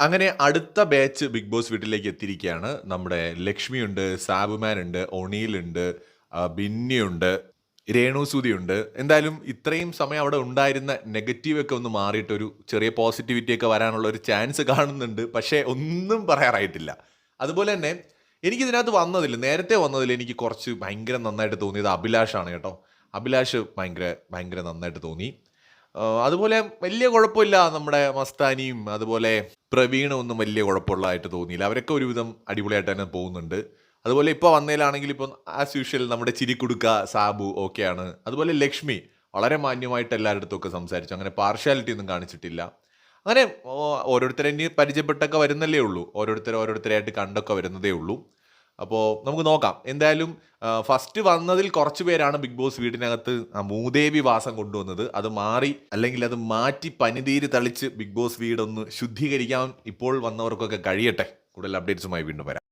അങ്ങനെ അടുത്ത batch big boss വീട്ടിലേക്ക് എത്തിയിരിക്കുകയാണ്. നമ്മുടെ ലക്ഷ്മിയുണ്ട് സാബുമാൻ ഉണ്ട് ഒണീലുണ്ട് ബിന്നിയുണ്ട് ബിന്നിയുണ്ട് രേണുസൂതിയുണ്ട് എന്തായാലും ഇത്രയും സമയം അവിടെ ഉണ്ടായിരുന്ന നെഗറ്റീവ് ഒക്കെ ഒന്ന് മാറിയിട്ട് ഒരു ചെറിയ പോസിറ്റിവിറ്റി ഒക്കെ വരാനുള്ള ഒരു ചാൻസ് കാണുന്നുണ്ട്. പക്ഷേ ഒന്നും പറയാറായിട്ടില്ല. അതുപോലെ തന്നെ എനിക്കിതിനകത്ത് വന്നതിൽ നേരത്തെ വന്നതിൽ എനിക്ക് കുറച്ച് ഭയങ്കര നന്നായിട്ട് തോന്നിയത് അഭിലാഷാണ് കേട്ടോ. അഭിലാഷ് ഭയങ്കര ഭയങ്കര നന്നായിട്ട് തോന്നി. അതുപോലെ വലിയ കുഴപ്പമില്ല നമ്മുടെ മസ്താനിയും അതുപോലെ പ്രവീണും ഒന്നും വലിയ കുഴപ്പമുള്ളതായിട്ട് തോന്നിയില്ല. അവരൊക്കെ ഒരുവിധം അടിപൊളിയായിട്ട് തന്നെ പോകുന്നുണ്ട്. അതുപോലെ ഇപ്പോൾ വന്നതിലാണെങ്കിൽ ഇപ്പം ആസ് യൂഷ്വൽ നമ്മുടെ ചിരിക്കുടുക്ക സാബു ഓക്കെയാണ് അതുപോലെ ലക്ഷ്മി വളരെ മാന്യമായിട്ട് എല്ലാവരുടെ ഒക്കെ സംസാരിച്ചു. അങ്ങനെ പാർഷ്യാലിറ്റി ഒന്നും കാണിച്ചിട്ടില്ല. അങ്ങനെ ഓരോരുത്തരെ ഇനി പരിചയപ്പെട്ടൊക്കെ വരുന്നല്ലേ ഉള്ളൂ. ഓരോരുത്തരെ ഓരോരുത്തരായിട്ട് കണ്ടൊക്കെ വരുന്നതേ ഉള്ളൂ. അപ്പോൾ നമുക്ക് നോക്കാം. എന്തായാലും ഫസ്റ്റ് വന്നതിൽ കുറച്ച് പേരാണ് ബിഗ് ബോസ് വീടിനകത്ത് മൂദേവി വാസം കൊണ്ടുവന്നത്. അത് മാറി അല്ലെങ്കിൽ അത് മാറ്റി പനിതീര് തളിച്ച് ബിഗ് ബോസ് വീടൊന്ന് ശുദ്ധീകരിക്കാൻ ഇപ്പോൾ വന്നവർക്കൊക്കെ കഴിയട്ടെ. കൂടുതൽ അപ്ഡേറ്റ്സുമായി വീണ്ടും വരാം.